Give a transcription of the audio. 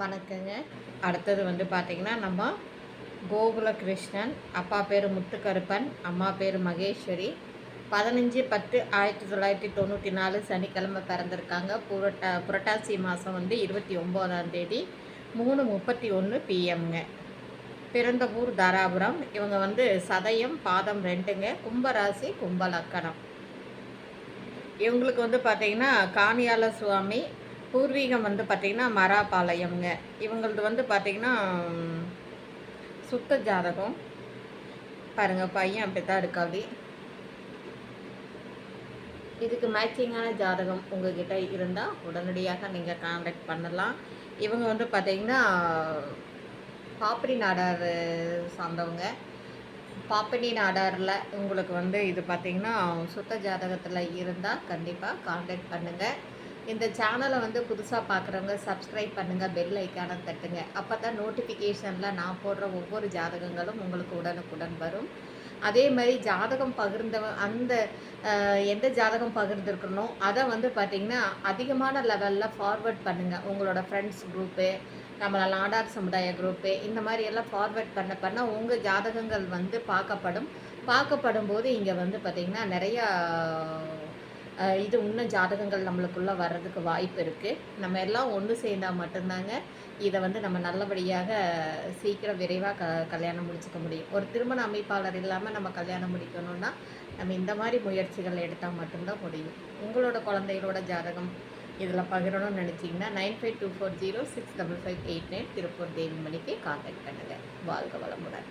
வணக்கங்க. அடுத்தது வந்து பார்த்திங்கன்னா நம்ம கோகுல கிருஷ்ணன் அப்பா பேர் முத்துக்கருப்பன் அம்மா பேர் மகேஸ்வரி. பதினஞ்சு பத்து ஆயிரத்தி தொள்ளாயிரத்தி தொண்ணூற்றி நாலு சனிக்கிழமை பிறந்திருக்காங்க. புரட்டா புரட்டாசி மாதம் வந்து இருபத்தி ஒம்போதாம் தேதி மூணு முப்பத்தி ஒன்று பிஎம்ங்க பிறந்த ஊர் தாராபுரம். இவங்க வந்து சதயம் பாதம் ரெண்டுங்க. கும்பராசி கும்பலக்கணம். இவங்களுக்கு வந்து பார்த்திங்கன்னா காணியால சுவாமி பூர்வீகம் வந்து பார்த்திங்கன்னா மராபாளையம்ங்க இவங்களது வந்து பார்த்திங்கன்னா சுத்த ஜாதகம். பாருங்கள் பையன் அப்படி தான் இருக்காது இதுக்கு மேட்சிங்கான ஜாதகம் உங்ககிட்ட இருந்தால் உடனடியாக நீங்கள் கான்டாக்ட் பண்ணலாம். இவங்க வந்து பார்த்திங்கன்னா பாப்பரி நாடார் சார்ந்தவங்க. பாப்பனி நாடாரில் உங்களுக்கு வந்து இது பார்த்திங்கன்னா சுத்த ஜாதகத்தில் இருந்தால் கண்டிப்பாக காண்டாக்ட் பண்ணுங்கள் இந்த சேனலை வந்து புதுசாக பார்க்குறவங்க சப்ஸ்கிரைப் பண்ணுங்கள் பெல் ஐக்கானை தட்டுங்க. அப்போ தான் நோட்டிஃபிகேஷனில் நான் போடுற ஒவ்வொரு ஜாதகங்களும் உங்களுக்கு உடனுக்குடன் வரும். அதே மாதிரி ஜாதகம் பகிர்ந்தவ அந்த எந்த ஜாதகம் பகிர்ந்துருக்கணும் அதை வந்து பார்த்திங்கன்னா அதிகமான லெவலில் ஃபார்வர்ட் பண்ணுங்கள் உங்களோட ஃப்ரெண்ட்ஸ் குரூப்பு நம்மளால் நாடார் சமுதாய குரூப்பு இந்த மாதிரி எல்லாம் ஃபார்வர்ட் பண்ண பண்ண உங்கள் ஜாதகங்கள் வந்து பார்க்கப்படும். பார்க்கப்படும் போது இங்கே வந்து பார்த்திங்கன்னா நிறையா இது இன்னும் ஜாதகங்கள் நம்மளுக்குள்ளே வர்றதுக்கு வாய்ப்பு இருக்குது நம்ம எல்லாம் ஒன்று சேர்ந்தால் மட்டும்தாங்க இதை வந்து நம்ம நல்லபடியாக சீக்கிரம் விரைவாக க கல்யாணம் முடிச்சுக்க முடியும். ஒரு திருமண அமைப்பாளர் இல்லாமல் நம்ம கல்யாணம் முடிக்கணும்னா நம்ம இந்த மாதிரி முயற்சிகள் எடுத்தால் மட்டும்தான் முடியும். உங்களோட குழந்தைகளோட ஜாதகம் இதில் பகிரணும்னு நினச்சிங்கன்னா nine five two four zero six double five eight nine Tiruppur தேவிமணிக்கு contact பண்ணுங்கள் வாழ்க வளமுடன்.